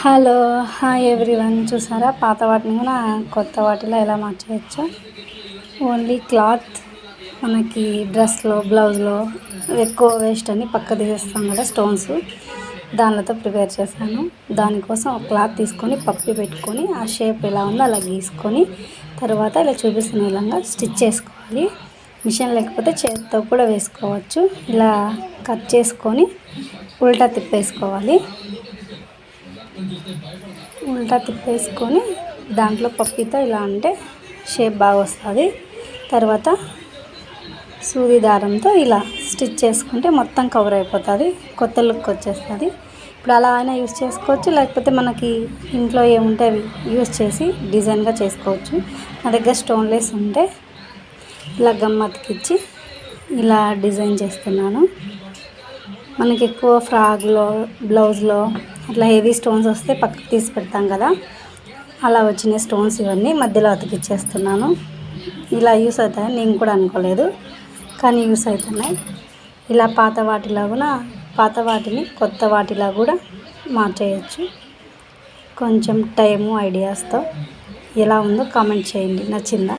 Hello hi everyone. చూసారా? పాత వాటిని కూడా కొత్త వాటిలో ఎలా మార్చేయచ్చో? ఓన్లీ క్లాత్ మనకి డ్రెస్లో బ్లౌజ్లో ఎక్కువ వేస్ట్ అని పక్క తీసేస్తాం కదా స్టోన్స్. దానితో ప్రిపేర్ చేశాను. దానికోసం ఒక క్లాత్ తీసుకొని పప్పి పెట్టుకొని ఆ షేప్ ఎలా ఉందో అలా గీసుకొని తర్వాత ఇలా చూపిస్తున్న విధంగా స్టిచ్ చేసుకోవాలి. మిషన్ లేకపోతే చేతితో కూడా వేసుకోవచ్చు. ఇలా కట్ చేసుకొని ఉల్టా తిప్పేసుకోవాలి. ఉల్టా తిప్పేసుకొని దాంట్లో పప్పితో ఇలా అంటే షేప్ బాగా వస్తుంది. తర్వాత సూది దారంతో ఇలా స్టిచ్ చేసుకుంటే మొత్తం కవర్ అయిపోతుంది. కొత్త లుక్ వచ్చేస్తుంది. ఇప్పుడు అలా అయినా యూస్ చేసుకోవచ్చు. లేకపోతే మనకి ఇంట్లో ఏముంటే అవి యూస్ చేసి డిజైన్గా చేసుకోవచ్చు. నా దగ్గర స్టోన్లెస్ ఉంటే ఇలా గమ్మతికిచ్చి ఇలా డిజైన్ చేస్తున్నాను. మనకి ఎక్కువ ఫ్రాక్లో బ్లౌజ్లో అట్లా హెవీ స్టోన్స్ వస్తే పక్కకు తీసి పెడతాం కదా. అలా వచ్చిన స్టోన్స్ ఇవన్నీ మధ్యలో అతికిచ్చేస్తున్నాను. ఇలా యూస్ అవుతాయని నేను కూడా అనుకోలేదు. కానీ యూస్ అవుతున్నాయి. ఇలా పాత వాటిలాగున కూడా పాత వాటిని కొత్త వాటిలా కూడా మార్చేయచ్చు. కొంచెం టైము ఐడియాస్తో ఎలా ఉందో కామెంట్ చేయండి. నచ్చిందా?